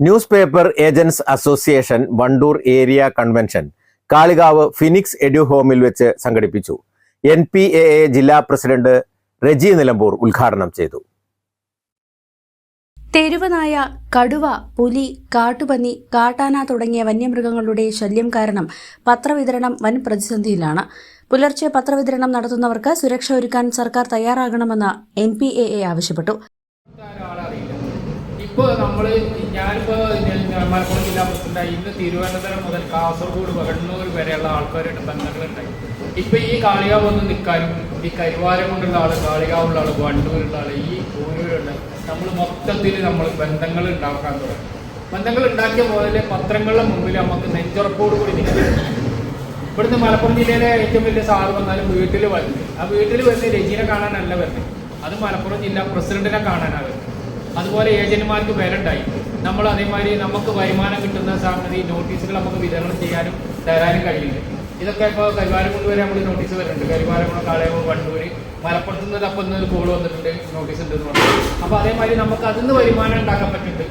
News paper agents association Wandoor area convention Kalikavu phoenix edu ഹോമിൽ വെച്ച് സംഘടിപ്പിച്ചു. N P A A ജില്ലാ president Reji Nilambur ഉദ്ഘാടനം ചെയ്തു. തെരുവനായ കടുവ പുലി കാട്ടുപന്നി കാട്ടാന തുടങ്ങിയ വന്യമൃഗങ്ങളുടെ ശല്യം കാരണം പത്രവിതരണം വൻ പ്രതിസന്ധിയിലാണ്. പുലർച്ചെ പത്രവിതരണം നടത്തുന്നവർക്ക് സുരക്ഷ ഒരുക്കാൻ സർക്കാർ തയ്യാറാകണമെന്ന് എൻ പി എ എ ആവശ്യപ്പെട്ടു. ഇപ്പൊ നമ്മൾ ഞാനിപ്പോൾ മലപ്പുറം ജില്ലാ പ്രസിഡന്റായി. ഇന്ന് തിരുവനന്തപുരം മുതൽ കാസർഗോഡ് കണ്ണൂർ വരെയുള്ള ആൾക്കാരുടെ ബന്ധങ്ങളുണ്ടായി. ഇപ്പൊ ഈ കാളികാവ് ഒന്ന് നിൽക്കാനും ഈ കരുവാരം കൊണ്ടുള്ള ആൾ കാളികാവുള്ള ആൾ വണ്ടൂരുള്ള ആൾ ഈ ഓരോരുള്ള നമ്മൾ മൊത്തത്തിൽ നമ്മൾ ബന്ധങ്ങൾ ഉണ്ടാക്കാൻ തുടങ്ങി. ബന്ധങ്ങൾ ഉണ്ടാക്കിയ പോലെ പത്രങ്ങളുടെ മുമ്പിൽ നമുക്ക് നെഞ്ചുറപ്പോട് കൂടി നിൽക്കുന്നത് ഇവിടുന്ന് മലപ്പുറം ജില്ലയിലെ ഏറ്റവും വലിയ സാറ് വന്നാലും വീട്ടിൽ വരുന്നത് ആ വീട്ടിൽ വരുന്ന രജീനെ കാണാനല്ല വരുന്നത് അത് മലപ്പുറം ജില്ലാ പ്രസിഡന്റിനെ കാണാനാണ് വരുന്നത് അതുപോലെ ഏജന്റുമാർക്ക് വിലണ്ടായി നമ്മൾ അതേമാതിരി നമുക്ക് വരുമാനം കിട്ടുന്ന സാമ്പത്തിക നോട്ടീസുകൾ നമുക്ക് വിതരണം ചെയ്യാനും തരാനും കഴിയില്ല. ഇതൊക്കെ ഇപ്പോൾ കരിവാരം കൊണ്ടുവരെ നമ്മൾ നോട്ടീസ് വരുന്നുണ്ട് കരിവാരം കാളയോ വണ്ടൂര് മലപ്പുറത്ത് നിന്ന് അപ്പം ഒരു കോൾ വന്നിട്ടുണ്ട് നോട്ടീസ് ഉണ്ട് എന്ന് പറഞ്ഞു അപ്പോൾ അതേമാതിരി നമുക്ക് അതിൽ നിന്ന് വരുമാനം ഉണ്ടാക്കാൻ പറ്റുന്നുണ്ട്.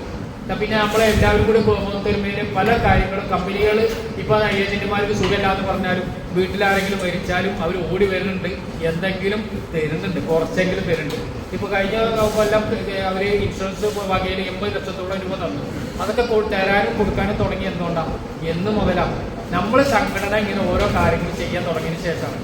പിന്നെ നമ്മളെ എല്ലാവരും കൂടി തരുന്നതിന് പല കാര്യങ്ങളും കമ്പനികൾ ഇപ്പോൾ ഏജന്റുമാർക്ക് സുഖമില്ലാന്ന് പറഞ്ഞാലും വീട്ടിലാരെങ്കിലും മരിച്ചാലും അവർ ഓടി വരുന്നുണ്ട്. എന്തെങ്കിലും തരുന്നുണ്ട്. കുറച്ചെങ്കിലും തരുന്നുണ്ട്. ഇപ്പോൾ കഴിഞ്ഞ കൊല്ലം അവർ ഇൻഷുറൻസ് വകയിൽ എൺപത് ലക്ഷത്തോളം രൂപ തന്നു. അതൊക്കെ തരാനും കൊടുക്കാനും തുടങ്ങി എന്തുകൊണ്ടാണ് എന്ന് മുതലാണ് നമ്മൾ സംഘടന ഇങ്ങനെ ഓരോ കാര്യങ്ങൾ ചെയ്യാൻ തുടങ്ങിയ ശേഷമാണ്.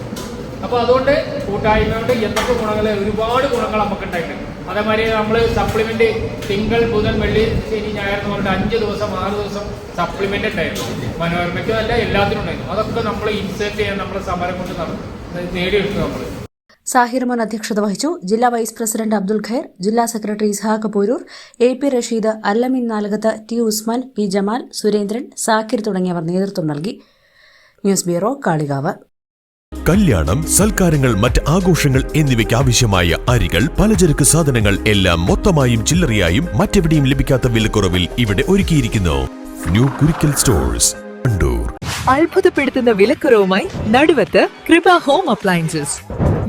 അപ്പോൾ അതുകൊണ്ട് കൂട്ടായ്മയുടെ എന്തൊക്കെ ഗുണങ്ങൾ ഒരുപാട് ഗുണങ്ങൾ നമുക്ക് ഉണ്ടായിട്ടുണ്ട് അതേമാതിരി നമ്മൾ സപ്ലിമെന്റ് തിങ്കൾ ബുധൻ വെള്ളി ശനി ഞായർ എന്ന് പറഞ്ഞിട്ട് അഞ്ച് ദിവസം ആറ് ദിവസം സപ്ലിമെന്റ് ഉണ്ടായിരുന്നു. മനോരമയ്ക്കും അല്ല എല്ലാത്തിനും ഉണ്ടായിരുന്നു. അതൊക്കെ നമ്മൾ ഇൻസേർട്ട് ചെയ്യാൻ നമ്മുടെ സമരം കൊണ്ട് നേടിയെടുത്തു നമ്മൾ സാഹിർമോൻ അധ്യക്ഷത വഹിച്ചു. ജില്ലാ വൈസ് പ്രസിഡന്റ് അബ്ദുൽ ഖൈർ ജില്ലാ secretary Ishaq Poroor A P Rasheed Allamin Nalakath T Usman P Jamal Surendran Zakir തുടങ്ങിയവർ നേതൃത്വം നൽകി. News bureau Kalikavu. കല്യാണം സൽക്കാരങ്ങൾ മറ്റ് ആഘോഷങ്ങൾ എന്നിവയ്ക്ക് ആവശ്യമായ അരികൾ പലചരക്ക് സാധനങ്ങൾ എല്ലാം മൊത്തമായും ചില്ലറയായും മറ്റെവിടെയും ലഭിക്കാത്ത വിലക്കുറവിൽ ഇവിടെ ഒരുക്കിയിരിക്കുന്നു. New Kurikkal stores Kandoor. അത്ഭുതപ്പെടുത്തുന്ന വിലക്കുറവുമായി നടുവത്ത് കൃപ ഹോം അപ്ലയൻസസ്.